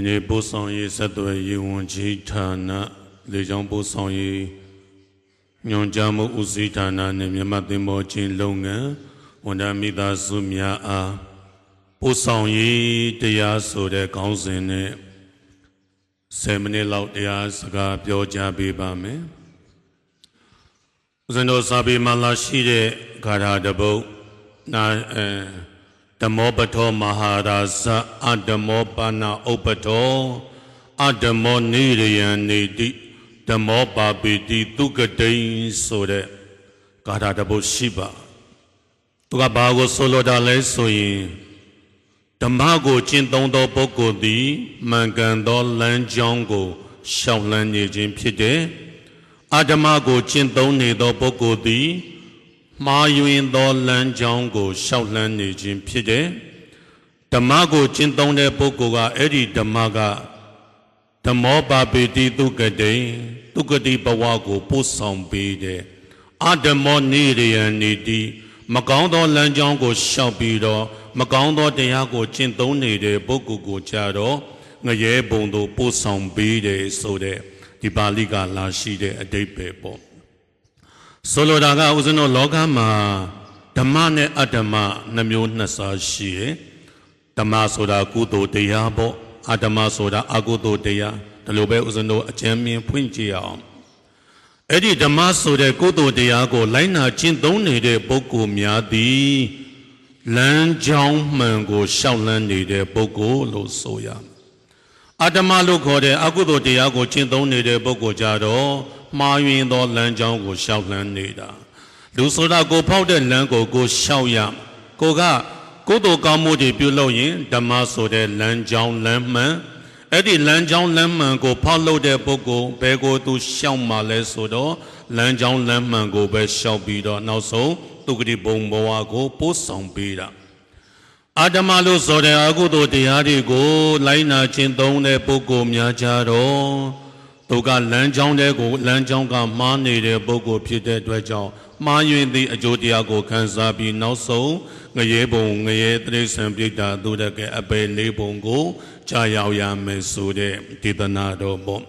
ဒီနေ့ပို့ဆောင်ရေးဆက်သွယ်ရေးဝန်ကြီးဌာနလေကြောင်းပို့ဆောင်ရေးညွှန်ကြားမှုဦးစီးဌာနနဲ့မြန်မာသင်္ဘောချင်းလုပ်ငန်းဝန်ထမ်းမိသားစုများအားပို့ဆောင်ရေးတရားဆိုတဲ့ခေါင်းစဉ်နဲ့10မိနစ်လောက်တရားစကားပြောကြားပေးပါမယ်ဦးဇင်းတို့စာပေမှာလာရှိတဲ့ဂါထာတစ်ပုဒ်နာအဲ ဓမ္မောပထောမဟာရာဇအဓမ္မောပါဏဥပထောအဓမ္မောနိရယံနေတိဓမ္မောပါပိတိတုကတိန်ဆိုတဲ့ဂါထာတစ်ပုဒ်ရှိပါသူကဘာကိုဆိုလိုတာလဲဆိုရင်ဓမ္မကိုကျင့်သုံးသောပုဂ္ဂိုလ်သည်မှန်ကန်သောလမ်းကြောင်းကိုရှောင်လန်းနေခြင်းဖြစ်တယ်အဓမ္မကိုကျင့်သုံးနေသောပုဂ္ဂိုလ်သည် မှားယွင်းသောလမ်းကြောင်းကိုရှောက်လှမ်းနေခြင်းဖြစ်တယ်ဓမ္မကိုကျင့်သုံးတဲ့ပုဂ္ဂိုလ်ကအဲ့ဒီဓမ္မကဓမ္မောပါပိတိတုကတိတုကတိဘဝကိုပို့ဆောင်ပေးတယ်အဓမ္မောနိရယံနေတိမကောင်းသောလမ်းကြောင်းကိုရှောက်ပြီးတော့မကောင်းသောတရားကိုကျင့်သုံးနေတဲ့ပုဂ္ဂိုလ်ကိုကြတော့ငရဲဘုံသို့ပို့ဆောင်ပေးတယ်ဆိုတဲ့ဒီပါဠိကလာရှိတဲ့အတိတ်ပဲပေါ့ ဆိုလိုတာကဦးဇင်းတို့လောကမှာဓမ္မနဲ့အတ္တမနှမျိုးနှစ်စားရှိတယ်ဓမ္မဆိုတာကုသိုလ်တရားပေါ့အတ္တမဆိုတာအကုသိုလ်တရားဒီလိုပဲဦးဇင်းတို့အကျဉ်းမြင်ဖွင့်ကြည့်အောင်အဲ့ဒီဓမ္မဆိုတဲ့ကုသိုလ်တရားကိုလိုက်နာကျင့်သုံးနေတဲ့ပုဂ္ဂိုလ်များသည်လမ်းကြောင်းမှန်ကိုရှောက်လန်းနေတဲ့ပုဂ္ဂိုလ်လို့ဆိုရမယ်အတ္တမလို့ခေါ်တဲ့အကုသိုလ်တရားကိုကျင့်သုံးနေတဲ့ပုဂ္ဂိုလ်ကြတော့ မှားယွင်းသောလမ်းကြောင်းကိုရှောက်လန်းနေတာလူဆိုတာကိုဖောက်တဲ့လမ်းကိုကိုရှောက်ရကိုကကုသိုလ်ကောင်းမှုတွေပြုလုပ်ရင်ဓမ္မဆိုတဲ့လမ်းကြောင်းလမ်းမှန်အဲ့ဒီလမ်းကြောင်းလမ်းမှန်ကိုဖောက်လုပ်တဲ့ပုဂ္ဂိုလ်ဘယ်ကိုသူရှောက်မှလဲဆိုတော့လမ်းကြောင်းလမ်းမှန်ကိုပဲရှောက်ပြီးတော့နောက်ဆုံးသူကတိဘုံဘဝကိုပို့ဆောင်ပေးတာအာဓမလို့ဆိုတဲ့အကုသိုလ်တရားတွေကို လိုက်နာခြင်းသုံးတဲ့ပုဂ္ဂိုလ်များကြတော့ သူကလမ်းကြောင်းတဲ့ကိုလမ်းကြောင်းကမှားနေတဲ့ပုဂ္ဂိုလ်ဖြစ်တဲ့အတွက်ကြောင့်မှားယွင်းသည့်အကျိုးတရားကိုခံစားပြီးနောက်ဆုံးငရေဘုံငရေတရိษံပြိတ္တာသူတကအပေလေးဘုံကိုကြာရောက်ရမယ်ဆိုတဲ့ဒေသနာတော်ပေါ့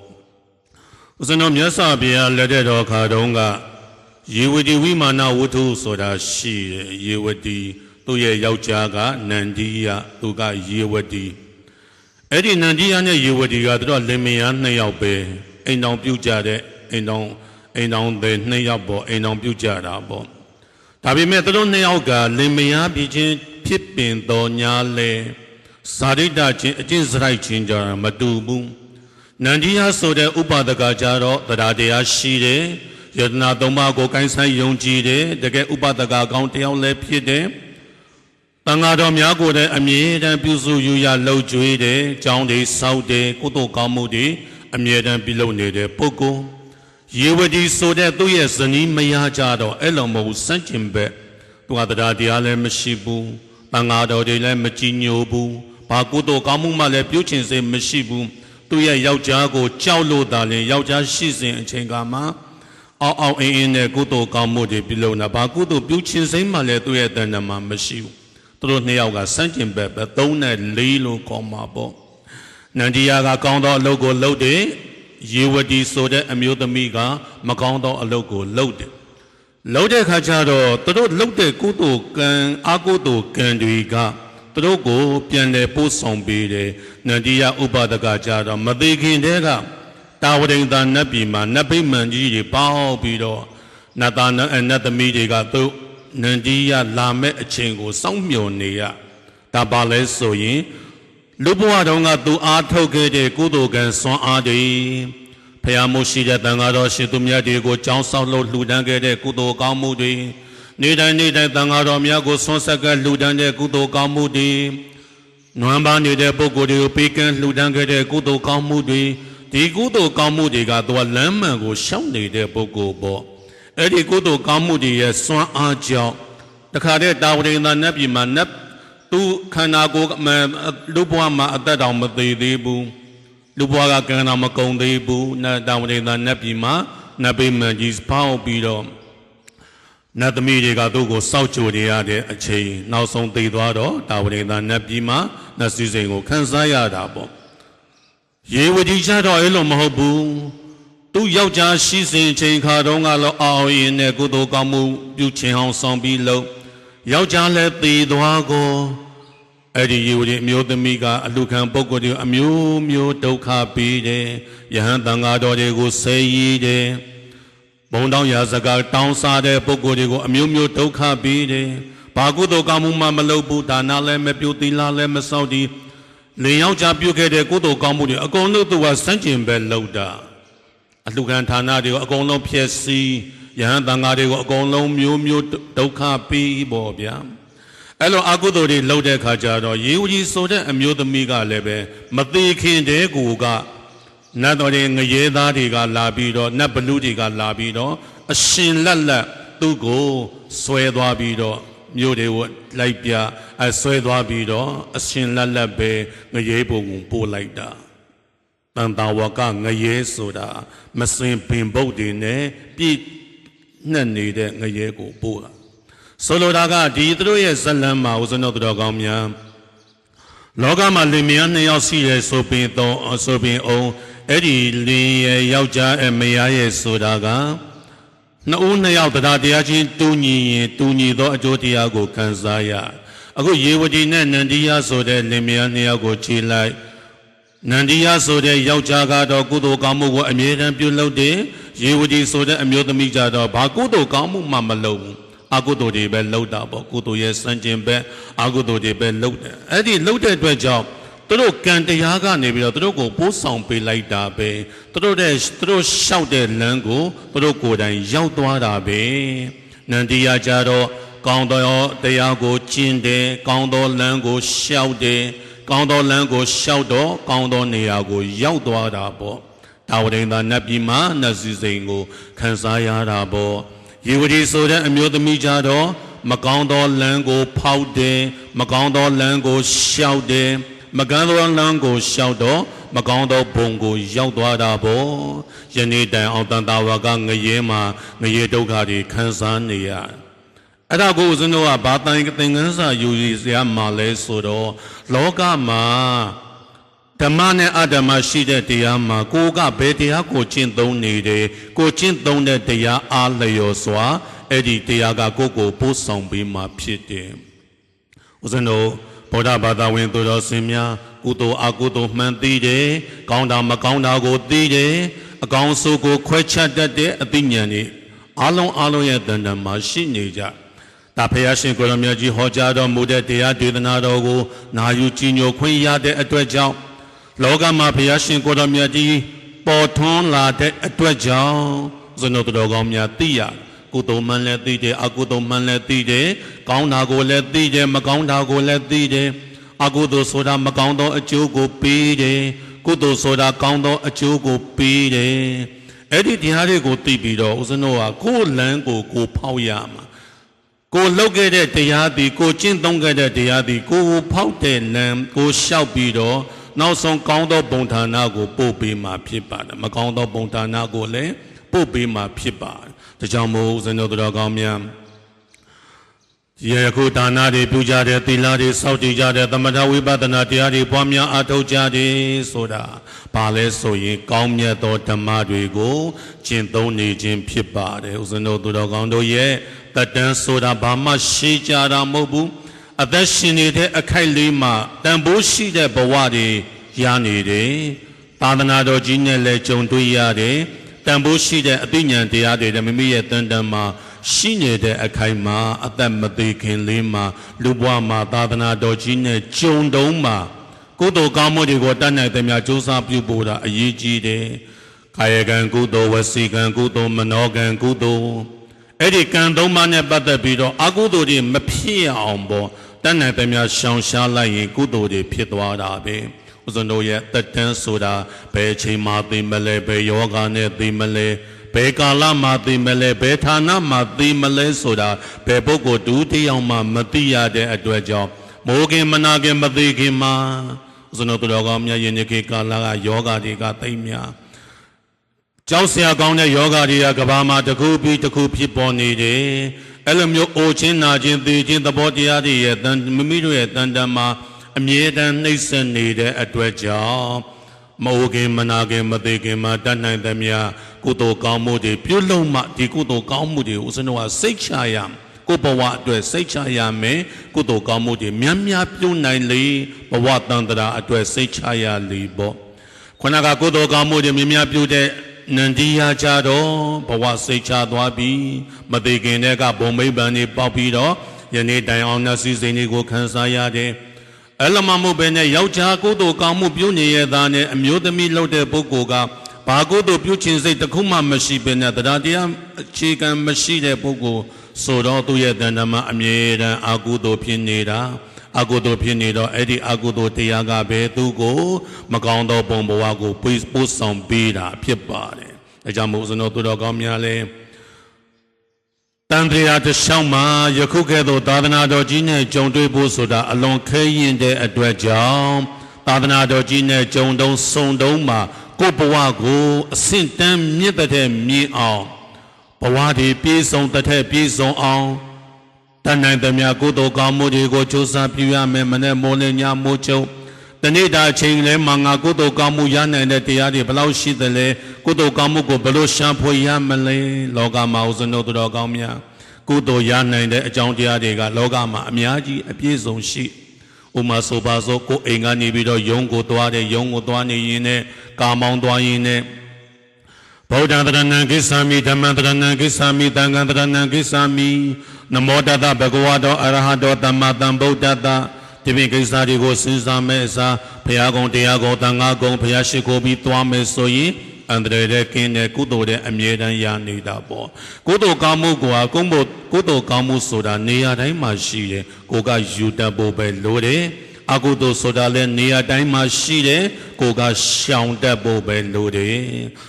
ဦးဇင်းတော်မြတ်စွာဘုရားလက်ထက်တော်ခါတုန်းကယေဝတိဝိမာနဝတ္ထုဆိုတာရှိတယ်ယေဝတိသူ့ရဲ့ယောက်ျားကနန္ဒီယသူကယေဝတိအဲ့ဒီနန္ဒီယနဲ့ယေဝတိကသူတို့လင်မယားနှစ်ယောက်ပဲ အိမ်တော်ပြုတ်ကြတဲ့အိမ်တော်အိမ်တော်တွေနှစ်ယောက်ပေါ့အိမ်တော်ပြုတ်ကြတာပေါ့ဒါပေမဲ့သူတို့နှစ်ယောက်ကလင်မယားပြည်ချင်းဖြစ်ပင်တော်ညာလဲဇာတိတချင်းအကျင့်စရိုက်ချင်းကြတာမတူဘူးနန္ဒီယဆိုတဲ့ဥပါဒကကြတော့တရားတရားရှိတယ်ယတနာသုံးပါးကိုကိုင်းဆိုင်ယုံကြည်တယ်တကယ်ဥပဒကကောင်းတယောက်လည်းဖြစ်တယ်တန်ဃာတော်များကိုလည်းအမြဲတမ်းပြုစုယူရလှုပ်ကြွေးတယ်ကြောင်းတွေစောက်တယ်ကုသိုလ်ကောင်းမှုတွေ အမြဲတမ်းပြုလုပ်နေတဲ့ပုဂ္ဂိုလ်ယေဝတိဆိုတဲ့သူ့ရဲ့ဇနီးမယားကြတော့အဲ့လိုမဟုတ်စန့်ကျင်ဘက်သူကတရားတရားလည်းမရှိဘူးတန်ဃာတော်တွေလည်းမကြည်ညိုဘူးဘာကုသိုလ်ကောင်းမှုမှလည်းပြုချင်စေမရှိဘူးသူ့ရဲ့ယောက်ျားကိုကြောက်လို့သာလင်ယောက်ျားရှိစဉ်အချိန်ကမှအောက်အောက်အင်းအင်းနဲ့ကုသိုလ်ကောင်းမှုတွေပြုလုပ်တာဘာကုသိုလ်ပြုချင်စိမ့်မှလည်းသူ့ရဲ့တဏ္ဍမှာမရှိဘူးသူတို့နှစ်ယောက်ကစန့်ကျင်ဘက်ပဲ3နဲ့4လို့ခေါ်မှာပေါ့ နန္ဒီယာကကောင်းသောအလုပ်ကိုလုပ်တယ်ယေဝတီဆိုတဲ့အမျိုးသမီးကမကောင်းသောအလုပ်ကိုလုပ်တယ်လုပ်တဲ့ခါကျတော့သူတို့လုပ်တဲ့ကုသိုလ်ကံအကုသိုလ်ကံတွေကသူတို့ကိုပြန်လည်ပို့ဆောင်ပေးတယ်နန္ဒီယာဥပဒကကြတော့မသေးခင်တည်းကတာဝရိန်သာနတ်ပြည်မှာနတ်ဗိမာန်ကြီးတွေပေါင်းပြီးတော့နတ်သားနတ်သမီးတွေကသူနန္ဒီယလာမဲ့အချိန်ကိုစောင့်မျှော်နေရဒါပါလဲဆိုရင် လူဘဝတုန်းကသူအားထုတ်ခဲ့တဲ့ကုသိုလ်ကံစွမ်းအားတွေဖျားမှုရှိတဲ့တန်ဃာတော်ရှင်သူမြတ်တွေကိုကြောင်းဆောက်လို့လှူဒန်းခဲ့တဲ့ကုသိုလ်ကောင်းမှုတွေနေတိုင်းနေတိုင်းတန်ဃာတော်များကိုဆွမ်းဆက်ကလှူဒန်းတဲ့ကုသိုလ်ကောင်းမှုတွေနွမ်းပါနေတဲ့ပုဂ္ဂိုလ်တွေကိုပေးကမ်းလှူဒန်းခဲ့တဲ့ကုသိုလ်ကောင်းမှုတွေဒီကုသိုလ်ကောင်းမှုတွေကသူကလမ်းမှန်ကိုရှောင်နေတဲ့ပုဂ္ဂိုလ်ပေါ့အဲ့ဒီကုသိုလ်ကောင်းမှုတွေရဲ့စွမ်းအားကြောင့်တခါတည်းတာဝရိန္ဒနတ်ပြည်မှာနတ် သူခန္ဓာကိုယ်လူဘဝမှာအသက်တောင်မသေးသေးဘူးလူဘဝကကံတော်မကုန်သေးဘူးနတ်တာဝရိန္ဒနတ်ပြည်မှာနတ်ပိမန်ကြီးဖောက်ပြီးတော့နတ်သမီးတွေကသူ့ကိုစောက်ကြိုနေရတဲ့အချိန်နောက်ဆုံးသိသွားတော့တာဝရိန္ဒနတ်ပြည်မှာနတ်စည်းစိမ်ကိုခန်းစားရတာပေါ့ရေဝတီချတော့အဲ့လိုမဟုတ်ဘူးသူယောက်ျားရှိစဉ်အချိန်ခါတုန်းကလောအာအောင်ရင်နဲ့ကုသိုလ်ကောင်းမှုပြုခြင်းအောင်ဆောင်ပြီးလို့ ယောက်ျားလည်းသေသွားကိုအဲ့ဒီရေဝတီအမျိုးသမီးကအလူခံပုဂ္ဂိုလ်တွေအမျိုးမျိုးဒုက္ခပေးတယ်ယဟန်တန်ဃာတော်တွေကိုဆဲရည်တယ်ဘုံတောင်းရာစကားတောင်းစားတဲ့ပုဂ္ဂိုလ်တွေကိုအမျိုးမျိုးဒုက္ခပေးတယ်ဘာကုသိုလ်ကောင်းမှုမှမလုပ်ဘူးဒါနလည်းမပြုသီလလည်းမစောင့်တည်လင်ယောက်ျားပြုခဲ့တဲ့ကုသိုလ်ကောင်းမှုတွေအကုန်လုံးသူကစန့်ကျင်ပဲလုပ်တာအလှခံဌာနတွေကိုအကုန်လုံးဖျက်ဆီး ယဟန်တန်ဃာတွေကိုအကုန်လုံးမျိုးမျိုးဒုက္ခပေးပေါ့ဗျာအဲ့လိုအကုသိုလ်တွေလုပ်တဲ့ခါကျတော့ရေဝကြီးဆိုတဲ့အမျိုးသမီးကလည်းပဲမသေးခင်တည်းကိုကနတ်တော်တွေငရဲသားတွေကလာပြီးတော့နတ်ဘလူတွေကလာပြီးတော့အရှင်လက်လက်သူ့ကိုဆွဲသွားပြီးတော့မြို့တွေကိုလိုက်ပြအဆွဲသွားပြီးတော့အရှင်လက်လက်ပဲငရဲပုံကိုပို့လိုက်တာတန်တာဝကငရဲဆိုတာမစင်ပင်ပုတ်တွေနဲ့ပြည့် နှက်နေတဲ့ငရဲကိုပို့တာဆိုလိုတာကဒီသူတို့ရဲ့ဇလံမှာဦးဇင်းတို့တော်ကောင်းများလောကမှာလင်မယားနှစ်ယောက်ရှိရဲဆိုပင်တော့ဆိုပင်အောင်အဲ့ဒီလင်ရဲ့ယောက်ျားအမယားရဲ့ဆိုတာကနှစ်ဦးနှစ်ယောက်တရားတရားချင်းတူညီရင်တူညီသောအကျိုးတရားကိုခံစားရအခုရေဝတီနဲ့နန္ဒီယဆိုတဲ့လင်မယားနှစ်ယောက်ကိုခြေလိုက် နန္ဒီယဆိုတဲ့ယောက်ျားကတော့ကုသိုလ်ကောင်းမှုကိုအမြဲတမ်းပြုလုပ်တယ်။ရေဝတီဆိုတဲ့အမျိုးသမီးကြတော့ဘာကုသိုလ်ကောင်းမှုမှမလုပ်ဘူး။အကုသိုလ်တွေပဲလုပ်တာပေါ့။ကုသိုလ်ရဲ့စံကျင်ဘက်အကုသိုလ်တွေပဲလုပ်တယ်။အဲ့ဒီလုပ်တဲ့အတွက်ကြောင့်သူတို့ကံတရားကနေပြီးတော့သူတို့ကိုပိုးဆောင်ပေးလိုက်တာပဲ။သူတို့တဲ့သူတို့လျှောက်တဲ့လမ်းကိုသူတို့ကိုယ်တိုင်ရောက်သွားတာပဲ။နန္ဒီယကြတော့ကောင်းသောတရားကိုကျင့်တယ်။ကောင်းသောလမ်းကိုလျှောက်တယ်။ ကောင်းသောလမ်းကိုရှောက်တော့ကောင်းသောနေရာကိုရောက်သွားတာပေါ့တာဝရိန်သာနတ်ပြည်မှာနတ်စည်းစိမ်ကိုခံစားရတာပေါ့ယေဝတီဆိုတဲ့အမျိုးသမီးကြတော့မကောင်းသောလမ်းကိုဖောက်တယ်မကောင်းသောလမ်းကိုရှောက်တယ်မကန်းသောလမ်းကိုရှောက်တော့မကောင်းသောဘုံကိုရောက်သွားတာပေါ့ယနေ့တိုင်အောင်တန်တာဝကငရဲမှာငရဲဒုက္ခတွေခံစားနေရတယ် အဲ့ဒါကိုဦးဇင်းတို့ကဘာတိုင်သင်္ကန်းစာယူရစရာမှာလဲဆိုတော့လောကမှာဓမ္မနဲ့အဓမ္မရှိတဲ့တရားမှာကိုကဘယ်တရားကိုကျင့်သုံးနေတယ်ကိုကျင့်သုံးတဲ့တရားအားလျော်စွာအဲ့ဒီတရားကကိုယ့်ကိုပို့ဆောင်ပေးမှာဖြစ်တယ်ဦးဇင်းတို့ဗုဒ္ဓဘာသာဝင်သူတော်စင်များကုသိုလ်အကုသိုလ်မှန်သိတယ်ကောင်းတာမကောင်းတာကိုသိတယ်အကောင်းဆိုးကိုခွဲခြားတတ်တဲ့အသိဉာဏ်တွေအလုံးအလုံးရဲ့တန်တန်မှာရှိနေကြ ဒါဖះရှင်ကိုရမြတ်ကြီးဟောကြားတော်မူတဲ့တရားဒေသနာတော်ကိုနာယူကြည်ညိုခွင့်ရတဲ့အတွက်ကြောင့်လောကမှာဖះရှင်ကိုရမြတ်ကြီးပေါ်ထွန်းလာတဲ့အတွက်ကြောင့်ဇနုတော်ကောင်းများသိရကုသိုလ်မှန်လည်းသိတယ်အကုသိုလ်မှန်လည်းသိတယ်ကောင်းတာကိုလည်းသိတယ်မကောင်းတာကိုလည်းသိတယ်အကုသိုလ်ဆိုတာမကောင်းသောအကျိုးကိုပေးတယ်ကုသိုလ်ဆိုတာကောင်းသောအကျိုးကိုပေးတယ်အဲ့ဒီတရားတွေကိုသိပြီးတော့ဦးဇနုကကိုယ်လမ်းကိုကိုဖောက်ရမှာ ကိုလှုပ်ခဲ့တဲ့တရားသည်ကိုကျင့်သုံးခဲ့တဲ့တရားသည်ကိုကိုဖောက်တဲ့လမ်းကိုလျှောက်ပြီးတော့နောက်ဆုံးကောင်းသောပုံဌာနကိုပို့ပေးမှာဖြစ်ပါတယ်မကောင်းသောပုံဌာနကိုလည်းပို့ပေးမှာဖြစ်ပါတယ်ဒါကြောင့်မို့ဇန်တော်တော်ကောင်းများယခုဒါနတွေပြုကြတဲ့သီလတွေစောင့်တည်ကြတဲ့သမထဝိပဿနာတရားတွေပွားများအားထုတ်ကြတယ်ဆိုတာဘာလဲဆိုရင် ကောင်းမြတ်သောဓမ္မတွေကိုကျင့်သုံးနေခြင်းဖြစ်ပါတယ်ဦးဇင်းတို့သူတော်ကောင်းတို့ရဲ့ တတန်းဆိုတာဘာမှရှိကြတာမဟုတ်ဘူးအသက်ရှင်နေတဲ့အခိုက်လေးမှာတန်ဖိုးရှိတဲ့ဘဝတွေရနေတယ်သာသနာတော်ကြီးနဲ့လည်းကြုံတွေ့ရတယ်တန်ဖိုးရှိတဲ့အသိဉာဏ်တရားတွေလည်းမိမိရဲ့တန်တန်မှာရှိနေတဲ့အခိုက်မှာအသက်မသေးခင်လေးမှာလူဘဝမှာသာသနာတော်ကြီးနဲ့ကြုံတုံးမှာကုသိုလ်ကောင်းမှုတွေကိုတတ်နိုင်တဲ့များစူးစမ်းပြုဖို့တာအရေးကြီးတယ်ကာယကံကုသိုလ်ဝစီကံကုသိုလ်မနောကံကုသိုလ် အဲ့ဒီကံသုံးပါးနဲ့ပတ်သက်ပြီးတော့အကုသိုလ်တွေမဖြစ်အောင်ပေါ့တတ်နိုင်တဲ့များရှောင်ရှားလိုက်ရင်ကုသိုလ်တွေဖြစ်သွားတာပဲဦးဇင်းတို့ရဲ့တက်တန်းဆိုတာဘယ်ချိန်မှသိမလဲဘယ်ယောဂနဲ့သိမလဲဘယ်ကာလမှသိမလဲဘယ်ဌာနမှသိမလဲဆိုတာဘယ်ပုဂ္ဂိုလ်တူတယောက်မှမသိရတဲ့အတွက်ကြောင့်မိုးခင်မနာခင်မသိခင်မှာဦးဇင်းတို့တော်ကောင်းမြတ်ယဉ်ကျေးခေကာလကယောဂတွေကသိမ့်များ ကြောက်စရာကောင်းတဲ့ယောဂတွေကကဘာမှာတစ်ခုပြီးတစ်ခုဖြစ်ပေါ်နေတယ်အဲ့လိုမျိုးအိုချင်းနာချင်းသိချင်းသဘောတရားတွေရဲ့တန်မိမိတို့ရဲ့တန်တန်မှာအမြဲတမ်းနှိမ့်ဆက်နေတဲ့အတွက်ကြောင့်မအိုခင်မနာခင်မသေးခင်မှာတတ်နိုင်သမျှကုသိုလ်ကောင်းမှုတွေပြုလုပ်မှဒီကုသိုလ်ကောင်းမှုတွေဦးဇင်းတို့ကစိတ်ချရမယ်ကိုယ်ဘဝအတွက်စိတ်ချရမယ်ကုသိုလ်ကောင်းမှုတွေများများပြုနိုင်လေဘဝတန်တရာအတွက်စိတ်ချရလေပေါ့ခொနကကုသိုလ်ကောင်းမှုတွေများများပြုတဲ့ နန္ဒီယာကြတော့ဘဝစိတ်ချသွားပြီမသေးခင်တည်းကဘုံမိဗ္ဗာန်တွေပေါက်ပြီးတော့ယနေ့တိုင်အောင်နှစီစိန်တွေကိုခံစားရတယ်အဲ့လိုမှမဟုတ်ပဲနဲ့ယောက်ျားကုသိုလ်ကောင်းမှုပြုနေရတာနဲ့အမျိုးသမီးလုပ်တဲ့ပုဂ္ဂိုလ်ကဘာကုသိုလ်ပြုခြင်းစိတ်တစ်ခုမှမရှိပဲနဲ့တရားတရားအခြေခံမရှိတဲ့ပုဂ္ဂိုလ်ဆိုတော့သူ့ရဲ့တဏ္ဍမှာအမြဲတမ်းအာကုသိုလ်ဖြစ်နေတာ အကုသိုလ်ဖြစ်နေတော့အဲ့ဒီအကုသိုလ်တရားကပဲသူ့ကို မကောင်းသောပုံဘဝကိုပို့ပို့ဆောင်ပေးတာဖြစ်ပါတယ်။အဲကြောင့်မို့စနောသူတော်ကောင်းများလည်းတန်ត្រာတရှောင်းမှာယခုကဲ့သို့သာသနာတော်ကြီးနဲ့ကြုံတွေ့ဖို့ဆိုတာအလွန်ခဲရင်တဲ့အတွက်ကြောင့်သာသနာတော်ကြီးနဲ့ကြုံတုံစုံတုံမှာကိုယ့်ဘဝကိုအဆင့်တန်းမြင့်တဲ့မြင့်အောင်ဘဝဒီပြည့်စုံတဲ့ပြည့်စုံအောင် တန်နိုင်သမျှကုသိုလ်ကောင်းမှုတွေကိုကြိုးစားပြုရမယ်မနဲ့မိုးလင်းညမိုးချုပ်တနေ့တာအချိန်လဲမှာငါကုသိုလ်ကောင်းမှုရနိုင်တဲ့တရားတွေဘယ်လောက်ရှိသလဲကုသိုလ်ကောင်းမှုကိုဘယ်လိုရှာဖွေရမလဲလောကမှာဥစ္စနုတော်ကောင်းများကုသိုလ်ရနိုင်တဲ့အကြောင်းတရားတွေကလောကမှာအများကြီးအပြည့်စုံရှိဥမာဆိုပါစို့ကိုယ်အိမ်ကနေပြီးတော့ယုံကိုသွားတဲ့ယုံကိုသွားနေရင်နဲ့ကာမောင်းသွားရင်နဲ့ ဗုဒ္ဓံတရဏံကိစ္ဆာမိဓမ္မံတရဏံကိစ္ဆာမိသံဃံတရဏံကိစ္ဆာမိနမောတတဘဂဝတောအရဟတောသမ္မာသမ္ဗုဒ္ဓတ္တဒီပြင်ကိစ္စတွေကိုစဉ်းစားမဲ့အစားဘုရားကုံတရားကုံသံဃာကုံဘုရားရှိခိုးပြီးသွားမယ်ဆိုရင်အန္တရာယ်တဲ့ကင်းတဲ့ကုသိုလ်တဲ့အမြဲတမ်းရနေတာပေါ့ကုသိုလ်ကောင်းမှုကကုန်းဖို့ကုသိုလ်ကောင်းမှုဆိုတာနေရာတိုင်းမှာရှိတယ်ကိုကယူတတ်ဖို့ပဲလိုတယ် အကုသိုလ်ဆိုတာလည်းနေရာတိုင်းမှာရှိတယ်ကိုကရှောင်တတ်ဖို့ပဲလိုတယ်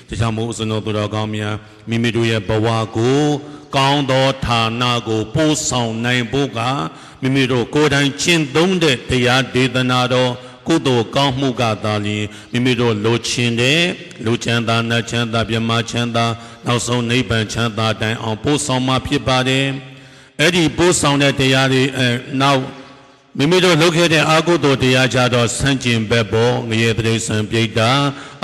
ဒါကြောင့်မို့ဥစ္စနောသူတော်ကောင်းများမိမိတို့ရဲ့ဘဝကိုကောင်းသောဌာနကိုပို့ဆောင်နိုင်ဖို့ကမိမိတို့ကိုယ်တိုင်ကျင့်သုံးတဲ့တရားဒေသနာတော်ကုသိုလ်ကောင်းမှုကသာလျှင်မိမိတို့လိုချင်တဲ့လူချမ်းသာနတ်ချမ်းသာပြမချမ်းသာနောက်ဆုံးနိဗ္ဗာန်ချမ်းသာတိုင်အောင်ပို့ဆောင်မှဖြစ်ပါတယ်အဲ့ဒီပို့ဆောင်တဲ့တရားတွေအဲနောက် မိမိတို့လုပ်ခဲ့တဲ့အာဟုတောတရားကြတော့ဆန့်ကျင်ဘက်ပေါ်ငရေတိဆံပြိတ္တာ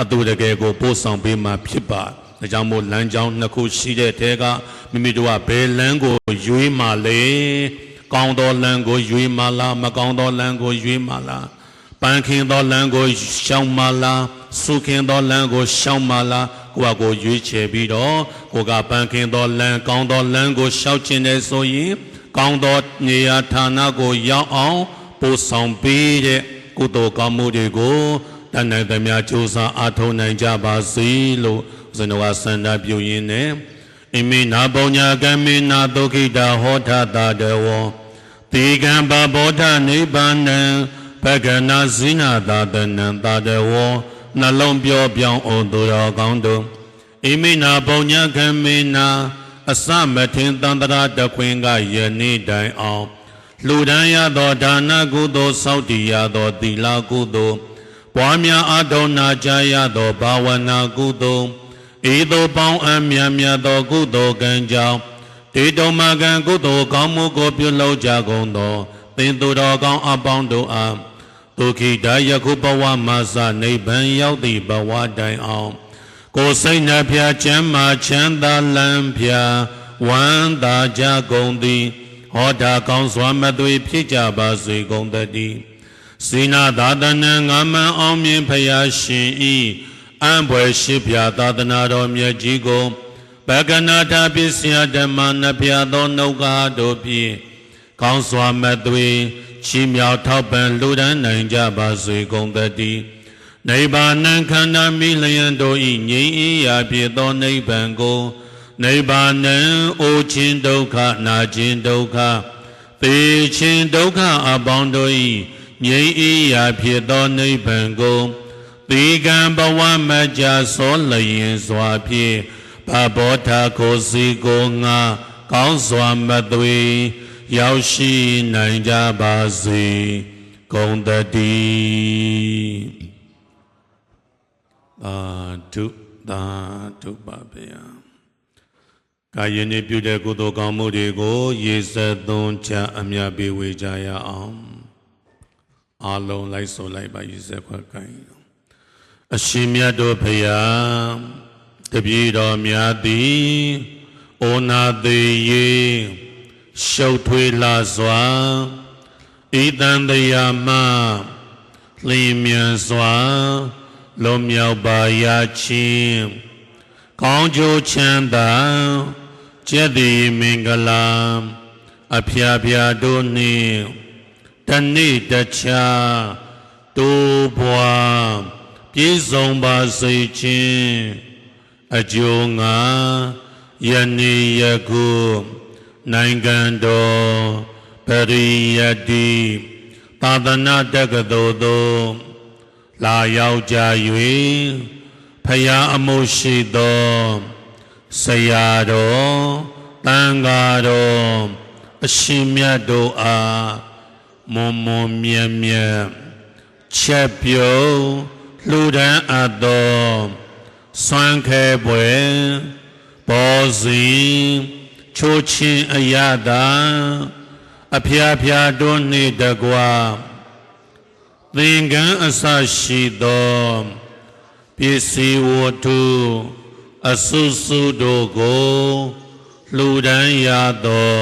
အတူတကယ်ကိုပို့ဆောင်ပေးမှဖြစ်ပါဒါကြောင့်မို့လမ်းကြောင်းနှစ်ခုရှိတဲ့တဲကမိမိတို့ကဘယ်လမ်းကိုရွေးမှလဲကောင်းသောလမ်းကိုရွေးမှလားမကောင်းသောလမ်းကိုရွေးမှလားပန်းခင်သောလမ်းကိုရှောင်မှလားဆုခင်သောလမ်းကိုရှောင်မှလားကိုယ့်အကိုရွေးချယ်ပြီးတော့ကိုကပန်းခင်သောလမ်းကောင်းသောလမ်းကိုရှောက်ခြင်းတဲ့ဆိုရင် ကောင်းသောနေရာဌာနကိုရောက်အောင်ပို့ဆောင်ပေးတဲ့ကုသိုလ်ကောင်းမှုတွေကိုတဏ္ဍာသမြကြိုးစားအားထုတ်နိုင်ကြပါစေလို့ဇနဝဆန္ဒပြုရင်းနဲ့အိမိနာပုံညာကမေနာဒုက္ခိတာဟောထတာတဝောတေကံပဘောဓနိဗ္ဗာနံဘဂနာဇိနာသာတနံတာတဝောနှလုံးပြောပြောင်းအောင်သူတော်ကောင်းတို့အိမိနာပုံညာကမေနာ အစမထင်တန္တရာတခွင်ကယနေ့တိုင်အောင်လှူဒန်းရသောဒါနကုသိုလ်စောင့်တည်ရသောသီလကုသိုလ်ပွားများအထောနာကြရသောဘာဝနာကုသိုလ်ဤသို့ပေါင်းအံမြတ်မြတ်သောကုသိုလ်ကံကြောင့်တေတုံမကံကုသိုလ်ကောင်းမှုကိုပြုလုပ်ကြကုန်သောသင်သူတော်ကောင်းအပေါင်းတို့အားဒုက္ခိတယခုဘဝမှာစနိဗ္ဗာန်ရောက်သည့်ဘဝတိုင်အောင် ကိုယ်စိတ်နှဖျားချမ်းမာချမ်းသာလန်းဖျားဝမ်းသာကြကုန်သည်ဟောတာကောင်းစွာမသွေဖြစ်ကြပါစေကုန်တည်းစေနာသာသနံငါမန်အောင်မြင်ဖျားရှင်ဤအံဘွယ်ရှိဖျားသာသနာတော်မြတ်ကြီးကိုဘဂနာတာပစ္စယဓမ္မနဖျားသောနှုတ်ကားတို့ဖြင့်ကောင်းစွာမသွေချီးမြှောက်ထောက်ပံ့လူဒန်းနိုင်ကြပါစေကုန်တည်း နိဗ္ဗာန်ခန္ဓာမိလျံတို့ဤငြိမ်းအေးရာဖြစ်သောနိဗ္ဗာန်ကိုနိဗ္ဗာန်အိုခြင်းဒုက္ခနာခြင်းဒုက္ခသေခြင်းဒုက္ခအပေါင်းတို့ဤငြိမ်းအေးရာဖြစ်သောနိဗ္ဗာန်ကိုသေကံဘဝမကြသောလျင်စွာဖြင့်ဘဘောဓာကိုစီကိုငါကောင်းစွာမသွေရောက်ရှိနိုင်ကြပါစေကုန်တည်း သာဓုသာဓုပါဗျာကာယနေပြုတဲ့ကုသိုလ်ကောင်းမှုတွေကို ရေစက်သွန်းချအမြတ်ပေးဝေကြရအောင်အလုံးလိုက်ဆိုလိုက်ပါရေစက်ခွက်ကိုင်းအရှင်မြတ်တို့ဖရာတပည့်တော်များသည်ဩနာသေးရေရှုပ်ထွေးလာစွာဤတန်တရားမှလျင်မြန်စွာ လွန်မြောက်ပါရခြင်းကောင်းကျိုးချမ်းသာကျက်သည်မင်္ဂလာအဖျားဖျားတို့နှင့်တနေ့တခြားတိုးပွားပြည့်စုံပါစေခြင်းအကျိုးငါယနေ့ယခုနိုင်ငံတော်ပရိယတ္တိသာသနာတက္ကသိုလ်သို့ လာရောက်ကြ၍ဖယားအမှုရှိသောဆရာတော်တန်ဃာတော်အရှင်မြတ်တို့အားမွန်မွန်မြတ်မြတ်ချက်ပြုံးလှူဒန်းအပ်သောစွမ်းခဲပွဲဘောဇင်ချိုးချင်းအယတာအဖျားဖျားတို့နှင့်တကွာ သင်္ကန်းအစရှိသောပစ္စည်းဝတ္ထုအဆုစုတို့ကိုလှူဒန်းရသော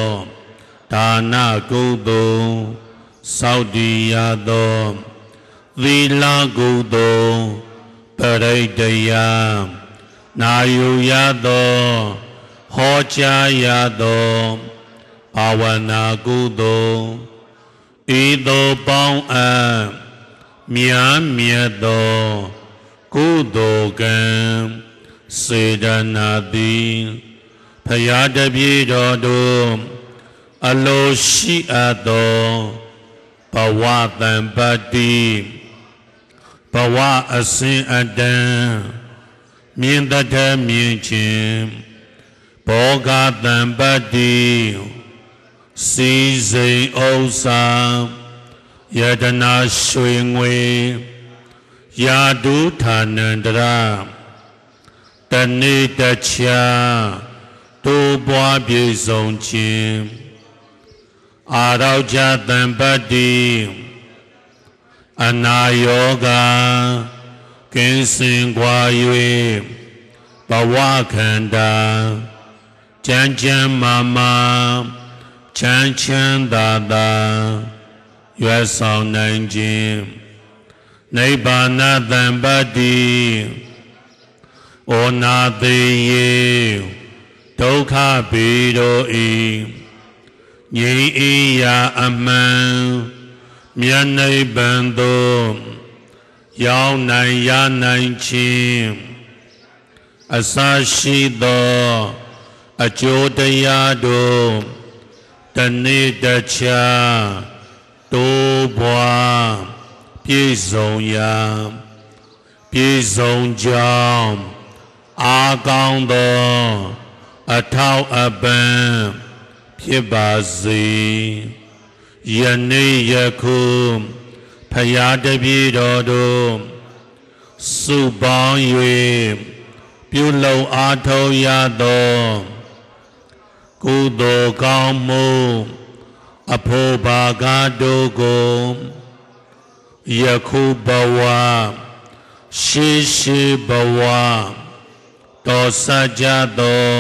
ဒါနကုသိုလ်စောက်တည်ရသောသီလကုသိုလ်ပရိတ္တယာနာယူရသောဟောကြားရသောဘာဝနာကုသိုလ်ဤသို့ပေါင်းအပ် မြားမြတ်သောကုသိုလ်ကံစေတနာသည်ဖရာတပည့်တော်တို့အလိုရှိအပ်သောဘဝတံပတ္တိဘဝအစဉ်အတန်မြင်တတ်တဲ့မြင်ခြင်းဘောဂတံပတ္တိစီစိန်ဥစ္စာ ယတနာရွှေငွေယာဒုဌာနန္တရာတနေ့တခြားတိုးပွားပြေဆုံးခြင်းအာရောကြတံပတ္တိအနာယောဂကင်းစင်ကွာ၍ဘဝခန္ဓာကြမ်းကြမ်းမာမာချမ်းချမ်းသာသာ ရွယ်ဆောင်နိုင်ခြင်းနိဗ္ဗာန်တံပတ္တိဩနာသေးယေဒုက္ခပေတော်ဤငြိမ်းအေးရာအမှန်မြတ်နိဗ္ဗာန်သို့ရောက်နိုင်ရနိုင်ခြင်းအစရှိသောအကျိုးတရားတို့တနေ့တခြား တိုးပွားပြည့်စုံရာပြည့်စုံကြောင်းအာကောင်းသောအထောက်အပံ့ဖြစ်ပါစေယနေ့ယခုဖရာတပည့်တော်တို့စုပေါင်း၍ပြုလုံအားထုတ်ရသောကုသိုလ်ကောင်းမှု အဖို့ဘာကတို့ကိုယခုဘဝရှိရှိဘဝတော်စကြသော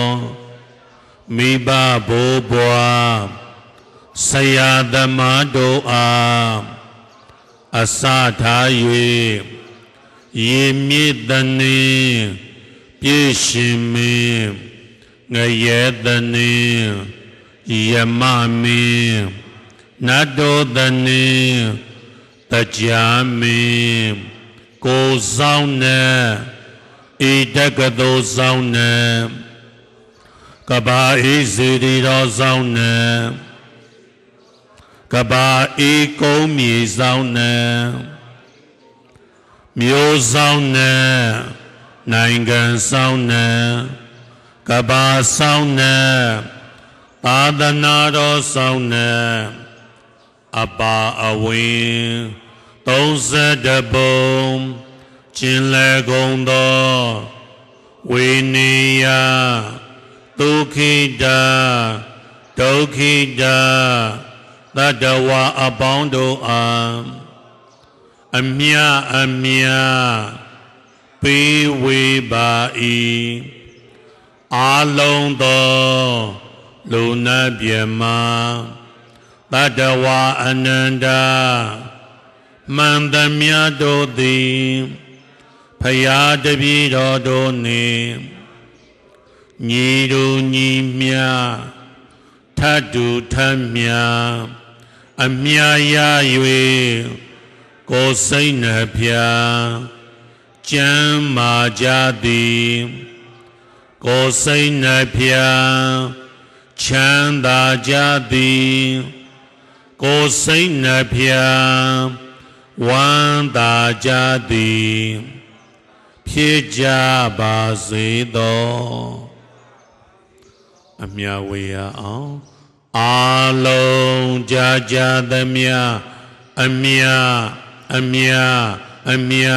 မိဘဘိုးဘွားဆရာသမားတို့အားအစထား၍ရေမြစ်တနေပြည့်ရှင်မင်းငရဲတနေ ယမမင်းနတ်တော်တနေတကြာမင်းကိုဆောင်နဲ့ဣတကသောဆောင်နဲ့ကဘာဣစီရီတော်ဆောင်နဲ့ကဘာဤကုံးမြေဆောင်နဲ့မျိုးဆောင်နဲ့နိုင်ငံဆောင်နဲ့ကဘာဆောင်နဲ့ သာသနာတော်ဆောင်နဲ့အပါအဝင်32ပုံကျင်လေကုန်သောဝိနိယဒုက္ခိတာဒုက္ခိတာတတဝါအပေါင်းတို့အားအမြအမြပေးဝေပါ၏အာလုံးသော လူနာပြမတတဝအနန္တမန္တမြတ်တို့သည်ဖရာတပည့်တော်တို့နှင့်ညီတို့ညီမြထတ်တူထမ်းမြအမြရ၍ကိုယ်စိတ်နှပြကျမ်းမာကြသည်ကိုယ်စိတ်နှပြ ချမ်းသာကြသည်ကိုယ်စိတ်နှပြဝမ်းသာကြသည်ဖြစ်ကြပါစေသောအမြဝေရအောင်အာလုံးကြာကြာသမျှအမြအမြအမြ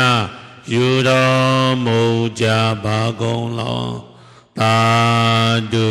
ယူတော်မူကြပါကုန်လောသာဓု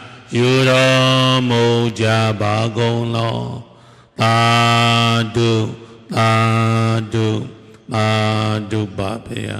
ယူတော်မူကြပါကုန်လောသာဓုသာဓုသာဓုပါဗျာ